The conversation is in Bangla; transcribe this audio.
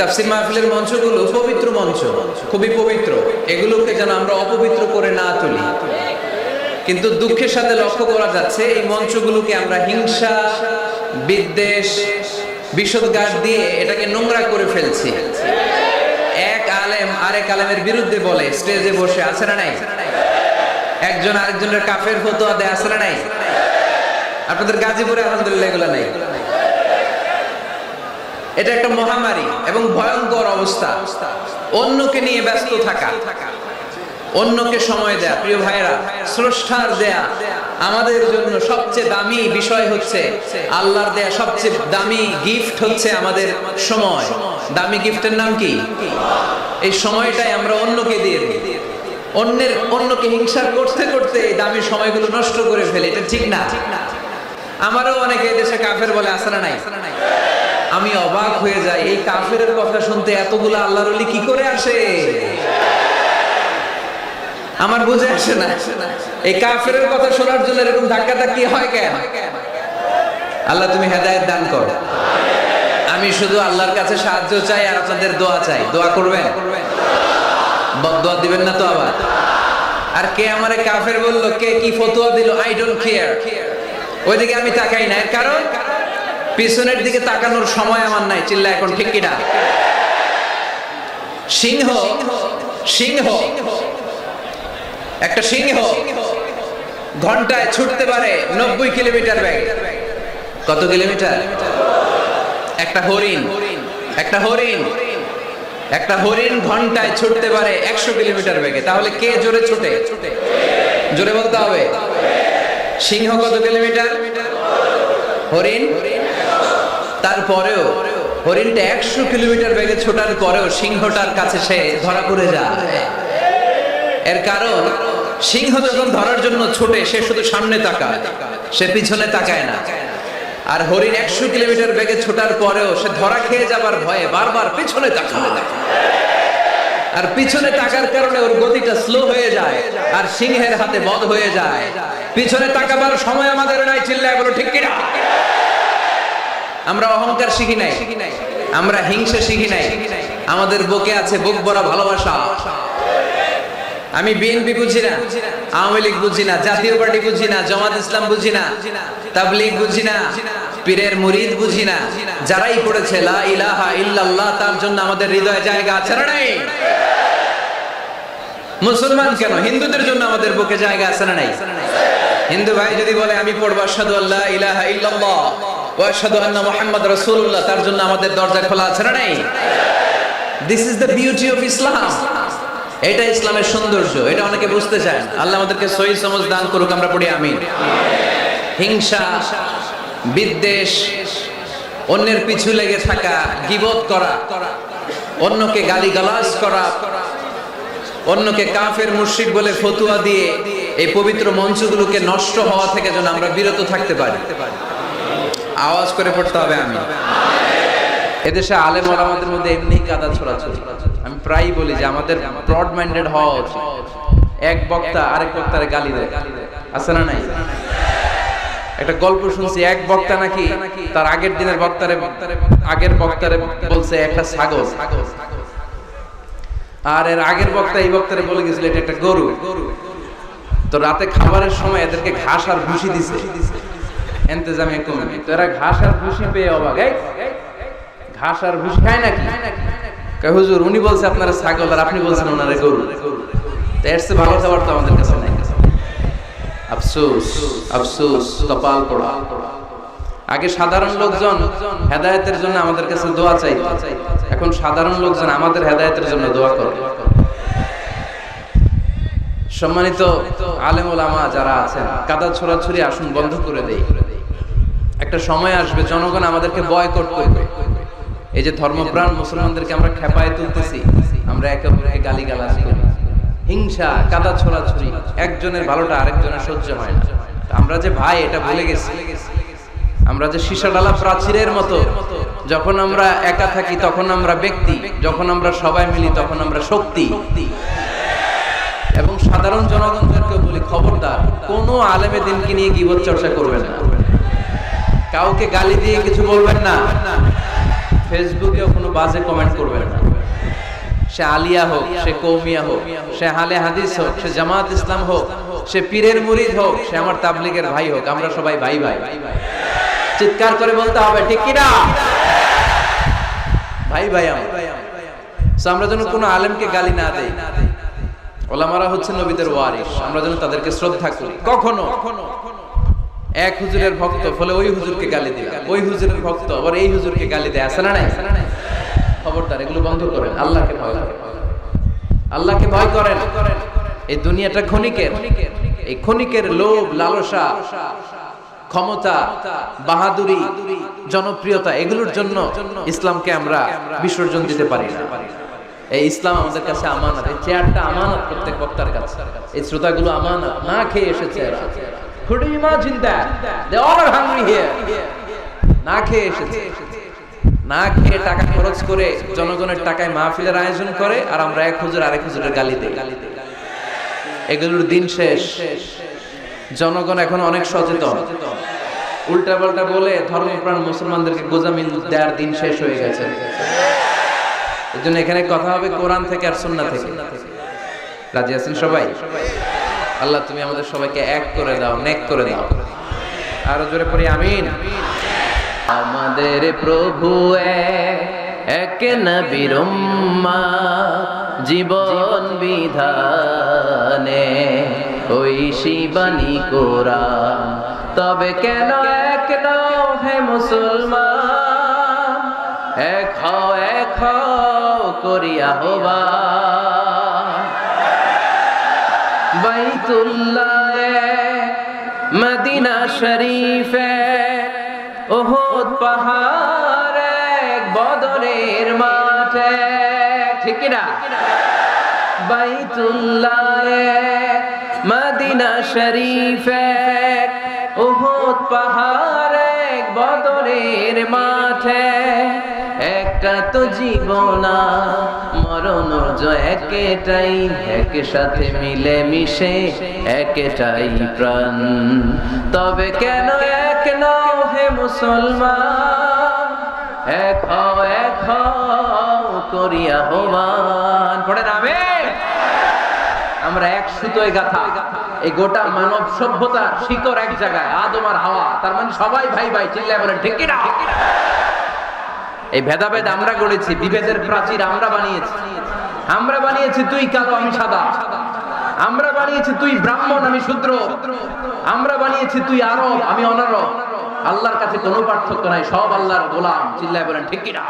তাফসির মাহফিলের মঞ্চগুলো পবিত্র মঞ্চ, খুবই পবিত্র। এগুলোকে যেন আমরা অপবিত্র করে না তুলি। কিন্তু দুঃখের সাথে লক্ষ্য করা যাচ্ছে, এই মঞ্চগুলোকে আমরা হিংসা, বিদ্বেষ, বিষদগার দিয়ে এটাকে নোংরা করে ফেলছি। এক আলেম আরেক আলেমের বিরুদ্ধে বলে, স্টেজে বসে, আছে না নাই? একজন আরেকজনের কাফের ফতোয়া দেয়, আছে না নাই? আপনাদের গাজীপুরে আলহামদুলিল্লাহ এগুলো নাই। এটা একটা মহামারী এবং ভয়ঙ্কর অবস্থা। অন্যকে নিয়ে ব্যস্ত থাকা, অন্যকে সময় দেয়া। প্রিয় ভাইরা স্রষ্টার দেয়া আমাদের জন্য সবচেয়ে দামি বিষয় হচ্ছে আল্লাহর দেয়া সবচেয়ে দামি গিফট হচ্ছে আমাদের সময়। দামি গিফটের নাম কি? এই সময়টাই আমরা অন্যকে দিয়ে দিই। অন্যের, অন্যকে হিংসা করতে করতে এই দামি সময়গুলো নষ্ট করে ফেলে। এটা ঠিক না। আমারও অনেকে দেশে কাফের বলে আসলে নাই? আমি অবাক হয়ে যাই, এই কাফের কথা শুনতে এতগুলো আল্লাহর কি করে আসে? আমার বুঝে আসে না। এই কাফের কথা শোনার জন্য এরকম ধাক্কা ধাক্কি হয় কেন? আল্লাহ তুমি হেদায়েত দান কর। আমি শুধু আল্লাহর কাছে সাহায্য চাই আর আপনাদের দোয়া চাই। দোয়া করবেন? দোয়া দিবেন না তো আবার? আর কে আমারে কাফের বলল, কে কি ফতুয়া দিল? আই ডোন্ট কেয়ার ওইদিকে আমি তাকাই না। এর কারণ? পিছনের দিকে তাকানোর সময় আমার নাই, চিল্লা, এখন ঠিক কিনা? সিংহ সিংহ, একটা সিংহ ঘন্টায় ছুটতে পারে নব্বই কিলোমিটার ব্যাগ। কত কিলোমিটার? একটা হরিণ একটা হরিণ একটা হরিণ ঘন্টায় ছুটতে পারে একশো কিলোমিটার বেগে তাহলে কে জোরে ছুটে? জোরে বলতে হবে। সিংহ কত কিলোমিটার? হরিণ হরিণ? তারপরেও হরিণটা একশো কিলোমিটার বেগে ছোটার পরেও সিংহটার কাছে সে ধরা পড়ে যায়। এর কারণ, সিংহ যখন ধরার জন্য ছোটে, সে শুধু সামনে তাকায়, সে পিছনে তাকায় না। আর হরিণ একশো কিলোমিটার বেগে ছোটার পরেও সে ধরা খেয়ে যাবার ভয়ে বারবার পিছনে তাকায়। আর পিছনে তাকার কারণে ওর গতিটা স্লো হয়ে যায় আর সিংহের হাতে বধ হয়ে যায়। পিছনে তাকাবার সময় আমাদের নাই, চিল্লায় বলো, ঠিক কিনা? আমরা অহংকার শিখি নাই। আমরা হিংসা শিখি নাই। আমাদের বুকে আছে বুক ভরা ভালোবাসা। আমি বিএনপি বুঝি না, আওয়ামী লীগ বুঝি না, জাতীয় পার্টি বুঝি না, জামাত ইসলাম বুঝি না, তাবলিগ বুঝি না, পীরের মুরিদ বুঝি না। যারাই পড়েছে, লা ইলাহা ইল্লাল্লাহ, তার জন্য আমাদের হৃদয়ে জায়গা আছে না নাই? মুসলমান কেন? হিন্দুদের জন্য আমাদের বুকে জায়গা আছে না নাই? হিন্দু ভাই যদি বলে, আমি পড়ব, আশহাদু আল্লাহ ইলাহা ইল্লাল্লাহ ওয়া আশহাদু আন্না মুহাম্মদ রাসূলুল্লাহ, তার জন্য আমাদের দরজা খোলা আছে না নাই? This is the beauty of Islam এটা ইসলামের সৌন্দর্য, এটা অনেকে বুঝতে চায় আল্লাহ আমাদেরকে সহি সমজ দান করুক, আমরা পড়ি আমিন। হিংসা, বিদ্বেষ, অন্যের পিছু লেগে থাকা, গিবত করা, অন্যকে গালিগালাজ করা, অন্যকে কাফের মুশরিক বলে ফতুয়া দিয়ে এই পবিত্র মঞ্চগুলোকে নষ্ট হওয়া থেকে যেন আমরা বিরত থাকতে পারি। আওয়াজ করে পড়তে হবে আমি। এদেশে আলেম ওলামাদের মধ্যে এমনি কাদা ছড়াছড়ি। আমি প্রায়ই বলি যে আমাদের ব্রড মাইন্ডেড হওয়া উচিত। এক বক্তা আরেক বক্তারে গালি দেয়। আছে না নাই? একটা গল্প শুনছি, এক বক্তা নাকি তার আগের দিনের বক্তারে আগের বক্তারে বলছে, একটা ছাগল। আর এর আগের বক্তা এই বক্তারে বলে গেছিল, এটা একটা গরু। তো রাতে খাবারের সময় এদেরকে ঘাস আর ভুসি দিছে। এন্তেজামে কমে তো এরা ঘাস আর ভুসি পেয়ে অবাক। ঘাস আর ভুসি খায় নাকি? হুজুর, উনি বলছে আপনারা ছাগল আর আপনি বলছেন ওনারা গরু। ভালো খাবার তো আমাদের কাছে নাই। আফসোস আফসোস, কপাল পড়া। আগে সাধারণ লোকজন হেদায়েতের জন্য আমাদের কাছে দোয়া চাই এখন সাধারণ লোকজন আমাদের হেদায়েতের জন্য দোয়া করে। সম্মানিত আলেম ওলামা যারা আছেন, কাদা ছড়াছড়ি আসুন, বন্ধ করে দেই। একটা সময় আসবে, জনগণ আমাদেরকে বয়কট করবে। এই যে ধর্মপ্রাণ মুসলমানদেরকে আমরা খেপায় তুলতেছি, আমরা একে অপরকে গালি গালাজ করি। হিংসা, কাদা ছড়াছড়ি, একজনের ভালোটা আরেকজনের সহ্য হয় না। আমরা যে ভাই, এটা ভুলে গেছি। আমরা যে সীসাডালা প্রাচীরের মতো, যখন আমরা একা থাকি, তখন আমরা ব্যক্তি, যখন আমরা সবাই মিলি, তখন আমরা শক্তি। এবং সাধারণ জনগণদেরকে বলি, খবরদার, কোন আলেমে দিনকে নিয়ে গিবত চর্চা করবে না। কাউকে গালি দিয়ে কিছু বলবেন না। ফেসবুকেও কোনো বাজে কমেন্ট করবেন না। সে আলিয়া হোক, সে কৌমিয়া হোক, সে হালে হাদিস হোক, সে জামাত ইসলাম হোক, সে পীরের মুরিদ হোক, সে আমার তাবলিগের ভাই হোক, আমরা সবাই ভাই ভাই। চিৎকার করে বলতে হবে, ঠিক কিনা ভাই ভাই আমার। So, আমরা যেন কোনো আলেমকে গালি না দেই। ওলামারা হচ্ছে নবীদের ওয়ারিস আমরা যেন তাদেরকে শ্রদ্ধা করি। কখনো। এক হুজুরের ভক্ত, ফলে ওই হুজুরকে গালি দিলাম। ওই হুজুরের ভক্ত আবার এই হুজুরকে গালি দেয় আসে না নাই? খবরদার, এগুলো বন্ধ করেন, আল্লাহকে ভয় করেন। আল্লাহকে ভয় করেন। এই দুনিয়াটা ক্ষণিকের। এই ক্ষণিকের লোভ, লালসা, ক্ষমতা, বাহাদুরি, জনপ্রিয়তা, এগুলোর জন্য ইসলামকে আমরা বিসর্জন দিতে পারি না। এই ইসলাম আমাদের কাছে আমানত, এই চেয়ারটা আমানত প্রত্যেক বক্তার কাছে। এই শ্রোতাগুলো আমানত না খেয়ে এসেছে এরা। Could you imagine that? They all are hungry here. না খেয়ে এসেছে। না খেয়ে টাকা খরচ করে জনগণের টাকায় মাহফিলের আয়োজন করে আর আমরা এক হুজুর আরেক হুজুরের গালি দেই। এগুলোর দিন শেষ। জনগণ এখন অনেক সচেতন। উল্টা পাল্টা বলে ধর্মপ্রাণ মুসলমানদেরকে গোজামিল দেওয়ার দিন শেষ হয়ে গেছে। এই জন্য এখানে কথা হবে কোরআন থেকে আর সুন্না থেকে। রাজি আছেন সবাই? আল্লাহ তুমি আমাদের সবাইকে এক করে দাও নেক করে দাও। আরও জোরে পড়ি আমিন। আমাদের প্রভু এক, নবীর জীবন বিধানে ওই শিবানী কোরআন। তবে কেন এক নও হে মুসলমান? এক হও এক হও করিয়া হবা বাইতুল্লাহ মদিনা শরীফে ওহদ পাহাড় এক বদরের মাঠে, ঠিক না বাইতুল্লাহ মদিনা শরীফে ওহদ পাহাড় এক বদরের মাঠে একটা তো জীবনা, মরণ জয় একেটাই এক সাথে মিলে মিশে একেটাই প্রাণ। তবে কেন এক নও হে মুসলমান? এক হও এক হও করিয়া হবান পড়ে নামে আমরা এক সুতোয় গাথা। এই গোটা মানব সভ্যতার শিকড় এক জায়গায়, আদম আর হাওয়া। তার মানে সবাই ভাই ভাই, চিল্লায় বলেন, ঠিক কিনা? এই ভেদাভেদ আমরা গড়েছি বিভেদের প্রাচীর আমরা বানিয়েছি। আমরা বানিয়েছি তুই কালো, আমি সাদা। আমরা বানিয়েছি তুই ব্রাহ্মণ, আমি শূদ্র। আমরা বানিয়েছি তুই আরব, আমি অনারব। আল্লাহর কাছে কোনো পার্থক্য নাই, সব আল্লাহর গোলাম। চিল্লায় বলেন, ঠিক কিনা?